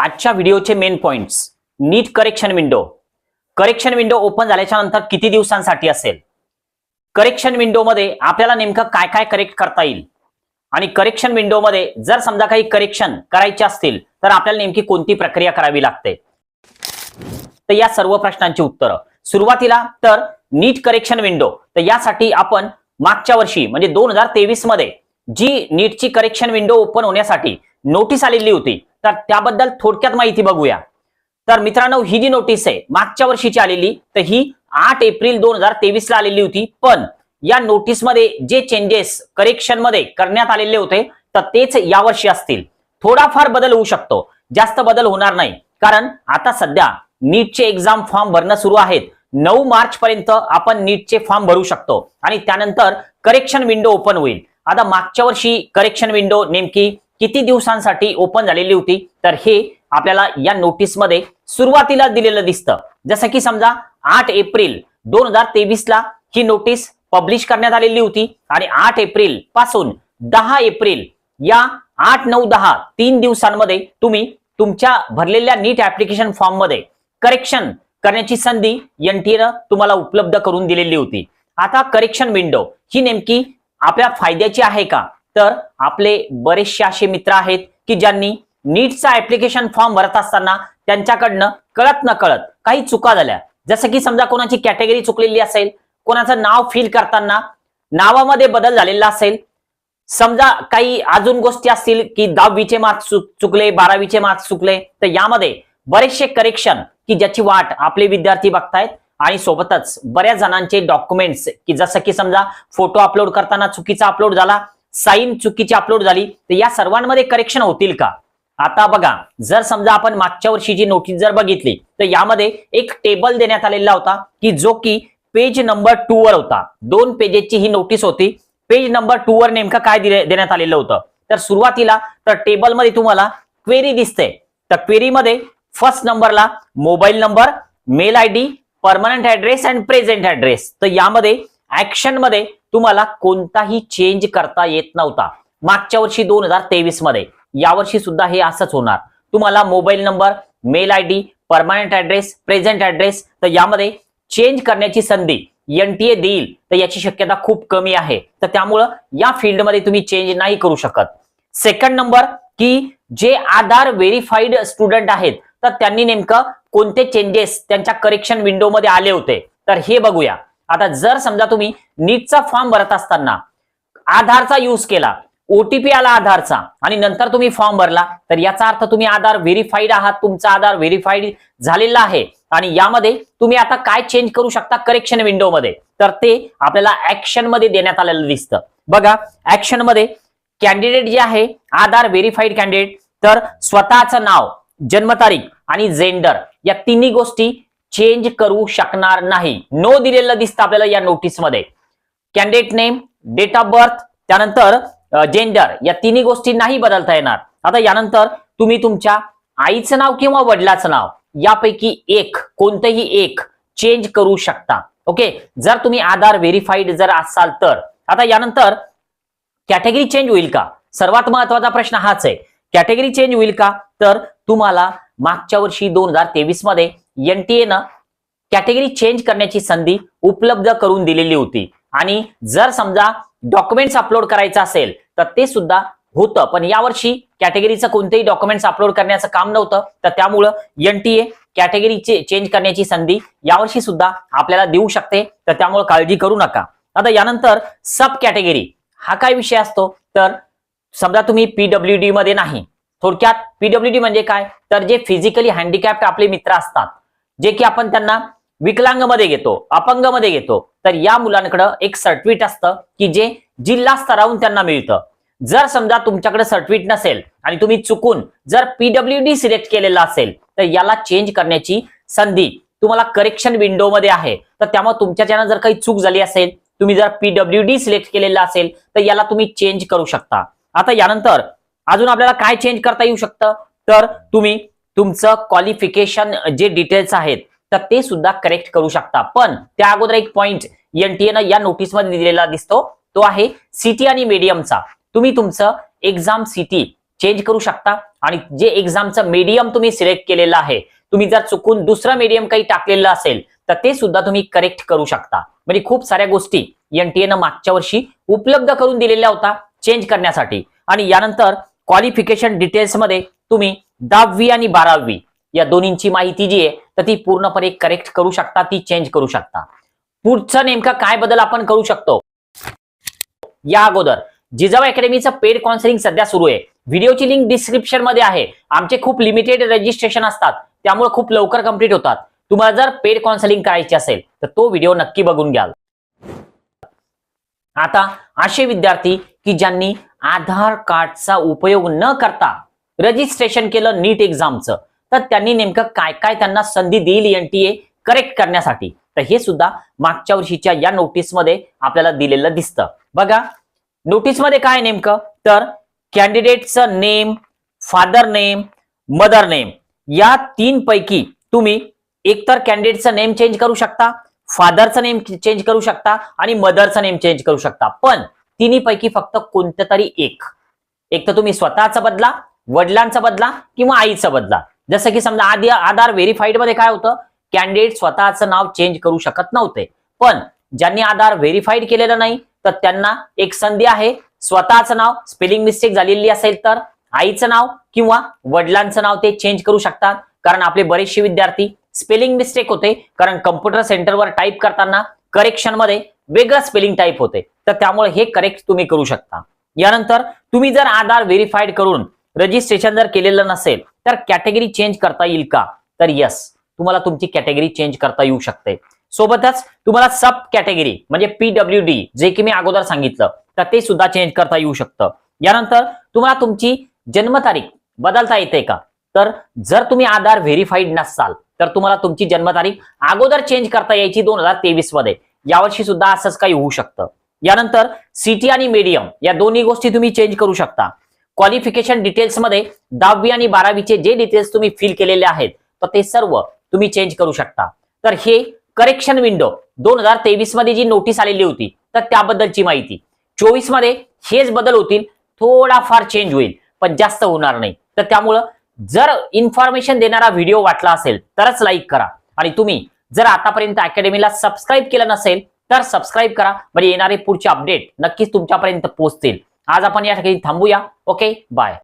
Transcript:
आजच्या व्हिडिओचे main points NEET correction window correction window open झाल्याच्यानंतर किती दिवसांसाठी असेल? करेक्शन विंडोमध्ये आपल्याला नेमकं काय काय करेक्ट करता येईल? आणि करेक्शन विंडोमध्ये जर समजा काही करेक्शन करायचे असतील तर आपल्याला नेमकी कोणती प्रक्रिया करावी लागते? तर या सर्व प्रश्नांची उत्तरं. सुरुवातीला तर नीट करेक्शन विंडो तर यासाठी आपण मागच्या वर्षी म्हणजे दोन हजार तेवीसमध्ये जी नीटची करेक्शन विंडो ओपन होण्यासाठी नोटीस आलेली होती. तर त्याबद्दल थोडक्यात माहिती बघूया. तर मित्रांनो ही जी नोटीस आहे मागच्या वर्षीची आलेली तर ही आठ एप्रिल दोन हजार तेवीस ला आलेली होती. पण या नोटीसमध्ये जे चेंजेस करेक्शनमध्ये करण्यात आलेले होते तर तेच यावर्षी असतील. थोडाफार बदल होऊ शकतो. जास्त बदल होणार नाही. कारण आता सध्या नीटचे एक्झाम फॉर्म भरणं सुरू आहेत. नऊ मार्च पर्यंत आपण नीटचे फॉर्म भरू शकतो. आणि त्यानंतर करेक्शन विंडो ओपन होईल. आता मागच्या वर्षी करेक्शन विंडो नेमकी किती दिवसांसाठी ओपन झालेली होती? तर हे आपल्याला या नोटीसमध्ये सुरुवातीला दिलेलं दिसतं. जसं की समजा आठ एप्रिल दोन हजार तेवीसला ही नोटीस पब्लिश करण्यात आलेली होती आणि आठ एप्रिलपासून दहा एप्रिल या आठ नऊ दहा तीन दिवसांमध्ये तुम्ही तुमच्या भरलेल्या नीट ऍप्लिकेशन फॉर्ममध्ये करेक्शन करण्याची संधी एनटीएनं तुम्हाला उपलब्ध करून दिलेली होती. आता करेक्शन विंडो ही नेमकी आपल्या फायद्याची आहे का? तर आपले बरेचसे असे मित्र आहेत की ज्यांनी नीटचा ऍप्लिकेशन फॉर्म भरत असताना त्यांच्याकडनं कळत न कळत काही चुका झाल्या. जसं की समजा कोणाची कॅटेगरी चुकलेली असेल कोणाचं नाव फिल करताना नावामध्ये बदल झालेला असेल. समजा काही अजून गोष्टी असतील की दहावीचे मार्क्स चुकले बारावीचे मार्क्स चुकले तर यामध्ये बरेचसे करेक्शन की ज्याची वाट आपले विद्यार्थी बघतायत आणि सोबतच बऱ्याच जणांचे डॉक्युमेंट्स की जसं की समजा फोटो अपलोड करताना चुकीचा अपलोड झाला साईन चुकीची अपलोड झाली तर या सर्वांमध्ये करेक्शन होतील का? आता बघा जर समजा आपण मागच्या वर्षीची नोटीस जर बघितली तर यामध्ये एक टेबल देण्यात आलेला होता की जो की पेज नंबर टू वर होता. दोन पेजेसची ही नोटीस होती. पेज नंबर टू वर नेमकं काय देण्यात आलेलं होतं? तर सुरुवातीला तर टेबलमध्ये तुम्हाला क्वेरी दिसते. तर क्वेरीमध्ये फर्स्ट नंबरला mobile number mail I D permanent address and present address तर यामध्ये ऍक्शनमध्ये तुम्हाला कोणताही चेंज करता येत नव्हता. मागच्या वर्षी दोन हजार तेवीसमध्ये यावर्षी सुद्धा हे असंच होणार. तुम्हाला mobile number mail I D permanent address present address तर यामध्ये चेंज करण्याची संधी एनटीए देईल तर याची शक्यता खूप कमी आहे. तर त्यामुळं या फील्डमध्ये तुम्ही चेंज नाही करू शकत. सेकंड नंबर की जे आधार व्हेरीफाईड स्टुडंट आहेत तर त्यांनी नेमकं कोणते चेंजेस त्यांच्या करेक्शन विंडोमध्ये आले होते. तर हे बघूया. आता जर समजा तुम्ही नीटचा फॉर्म भरत असताना आधारचा यूज केला ओटीपी आला आधारचा आणि नंतर तुम्ही फॉर्म भरला तर याचा अर्थ तुम्ही आधार व्हेरीफाईड आहात तुमचा आधार व्हेरीफाईड झालेला आहे. आणि यामध्ये तुम्ही आता काय चेंज करू शकता करेक्शन विंडोमध्ये तर ते आपल्याला ऍक्शनमध्ये देण्यात आलेलं दिसतं. बघा ऍक्शनमध्ये कॅन्डिडेट जे आहे आधार व्हेरीफाईड कॅन्डिडेट तर स्वतःचं नाव जन्मतारीख आणि जेंडर या तिन्ही गोष्टी चेंज करू शकणार नाही. नो दिलेलं दिसतं आपल्याला या नोटीसमध्ये candidate name date of birth त्यानंतर जेंडर या तिन्ही गोष्टी नाही बदलता येणार. आता यानंतर तुम्ही तुमच्या आईचं नाव किंवा वडिलाचं नाव यापैकी एक कोणतंही एक चेंज करू शकता. ओके जर तुम्ही आधार व्हेरीफाईड जर असाल तर. आता यानंतर कॅटेगरी चेंज होईल का? सर्वात महत्त्वाचा प्रश्न हाच आहे. कॅटेगरी चेंज होईल का? तर तुम्हाला मागच्या वर्षी दोन हजार तेवीसमध्ये एनटीएनं कॅटेगरी चेंज करण्याची संधी उपलब्ध करून दिलेली होती. आणि जर समजा डॉक्युमेंट्स अपलोड करायचं असेल तर ते सुद्धा होतं. पण यावर्षी कॅटेगरीचं कोणतेही डॉक्युमेंट्स अपलोड करण्याचं काम नव्हतं. तर त्यामुळं एनटीए कॅटेगरी चेंज करण्याची संधी यावर्षी सुद्धा आपल्याला देऊ शकते. तर त्यामुळे काळजी करू नका. आता यानंतर सब कॅटेगरी हा काय विषय असतो? तर समजा तुम्ही पीडब्ल्यू डी मध्ये नाही. थोडक्यात पीडब्ल्यू डी म्हणजे काय? तर जे फिजिकली हँडिकॅप्ट आपले मित्र असतात जे की आपण त्यांना विकलांगमध्ये घेतो अपंगमध्ये घेतो तर या मुलांकडं एक सर्टिफिकेट असतं की जे जिल्हा स्तरावरून त्यांना मिळतं. जर समजा तुमच्याकडे सर्टिफिकेट नसेल आणि तुम्ही चुकून जर पीडब्ल्यू डी सिलेक्ट केलेला असेल तर याला चेंज करण्याची संधी तुम्हाला करेक्शन विंडोमध्ये आहे. तर त्यामुळे तुमच्याच्यानं जर काही चूक झाली असेल तुम्ही जर पीडब्ल्यू डी सिलेक्ट केलेला असेल तर याला तुम्ही चेंज करू शकता. आता यानंतर अजून आपल्याला काय चेंज करता येऊ शकतं? तर तुम्ही तुमचं क्वालिफिकेशन जे डिटेल्स आहेत तर ते सुद्धा करेक्ट करू शकता. पण त्या अगोदर एक पॉइंट एनटीएनं या नोटीसमध्ये दिलेला दिसतो तो आहे सिटी आणि मीडियमचा तुम्ही तुमचं एक्झाम सिटी चेंज करू शकता आणि जे एक्झामचं मीडियम तुम्ही सिलेक्ट केलेलं आहे तुम्ही जर चुकून दुसरं मीडियम काही टाकलेलं असेल तर ते सुद्धा तुम्ही करेक्ट करू शकता. म्हणजे खूप साऱ्या गोष्टी एनटीएनं मागच्या वर्षी उपलब्ध करून दिलेल्या होता चेंज करण्यासाठी. आणि यानंतर क्वालिफिकेशन डिटेल्समध्ये तुम्ही दहावी आणि बारावी या दोन्हींची माहिती जी आहे तर ती पूर्णपणे करेक्ट करू शकता ती चेंज करू शकता. पुढचं नेमका काय बदल आपण करू शकतो? या अगोदर जिजाऊ अकॅडमीचं पेड काउन्सिलिंग सध्या सुरू आहे. व्हिडिओची लिंक डिस्क्रिप्शनमध्ये आहे. आमचे खूप लिमिटेड रजिस्ट्रेशन असतात. त्यामुळे खूप लवकर कंप्लीट होतात. तुम्हाला जर पेड काउन्सिलिंग करायची असेल तर तो व्हिडिओ नक्की बघून घ्याल. आता असे विद्यार्थी की ज्यांनी आधार कार्डचा उपयोग न करता रजिस्ट्रेशन केलं नीट एक्झामचं तर त्यांनी नेमकं काय काय त्यांना संधी देईल एनटीए करेक्ट करण्यासाठी? तर हे सुद्धा मागच्या वर्षीच्या या नोटीसमध्ये आपल्याला दिलेलं दिसतं. बघा नोटीसमध्ये काय नेमकं? तर कॅन्डिडेटचं name father name mother name या तीन पैकी तुम्ही एकतर कॅन्डिडेटचं नेम चेंज करू शकता फादरचं नेम चेंज करू शकता आणि मदरचं नेम चेंज करू शकता. पण तिन्ही पैकी फक्त कोणतं तरी एक. एक तर तुम्ही स्वतःचा बदला वडिलांचा बदला किंवा आईचा बदला? जसं की समजा आधी आधार व्हेरीफाईडमध्ये काय होतं? कॅन्डिडेट स्वतःचं नाव चेंज करू शकत नव्हते. पण ज्यांनी आधार व्हेरीफाईड केलेलं नाही तर त्यांना एक संधी आहे. स्वतःचं नाव स्पेलिंग मिस्टेक झालेली असेल तर आईचं नाव किंवा वडिलांचं नाव ते चेंज करू शकतात. कारण आपले बरेचसे विद्यार्थी स्पेलिंग मिस्टेक होते. कारण कम्प्युटर सेंटरवर टाईप करताना करेक्शनमध्ये वेगळं स्पेलिंग टाईप होते. तर त्यामुळे हे करेक्ट तुम्ही करू शकता. यानंतर तुम्ही जर आधार व्हेरीफाईड करून रजिस्ट्रेशन जर केलेलं नसेल तर कॅटेगरी चेंज करता येईल का? तर यस तुम्हाला तुमची कॅटेगरी चेंज करता येऊ शकते. सोबतच तुम्हाला सब कॅटेगरी म्हणजे पीडब्ल्यू डी जे की मी अगोदर सांगितलं तर ते सुद्धा चेंज करता येऊ शकतं. यानंतर तुम्हाला तुमची जन्मतारीख बदलता येते का? तर जर तुम्ही आधार व्हेरीफाईड नसाल तर तुम्हाला तुमची जन्मतारीख अगोदर चेंज करता यायची दोन हजार तेवीसमध्ये. यावर्षी सुद्धा असंच काही होऊ शकतं. यानंतर सिटी आणि मीडियम या दोन्ही गोष्टी तुम्ही चेंज करू शकता. क्वालिफिकेशन डिटेल्समध्ये दहावी आणि बारावीचे जे डिटेल्स तुम्ही फिल केलेले आहेत तर ते सर्व तुम्ही चेंज करू शकता. तर हे करेक्शन विंडो दोन हजार तेवीसमध्ये जी नोटीस आलेली होती तर त्याबद्दलची माहिती. चोवीसमध्ये हेच बदल होतील थोडाफार चेंज होईल पण जास्त होणार नाही. तर त्यामुळं जर इन्फॉर्मेशन देणारा व्हिडिओ वाटला असेल तरच लाईक करा. आणि तुम्ही जर आतापर्यंत अकॅडमीला सबस्क्राईब केलं नसेल तर सबस्क्राईब करा. म्हणजे येणारे पुढचे अपडेट नक्कीच तुमच्यापर्यंत पोहोचतील. आज आपण या ठिकाणी थांबूया. Okay bye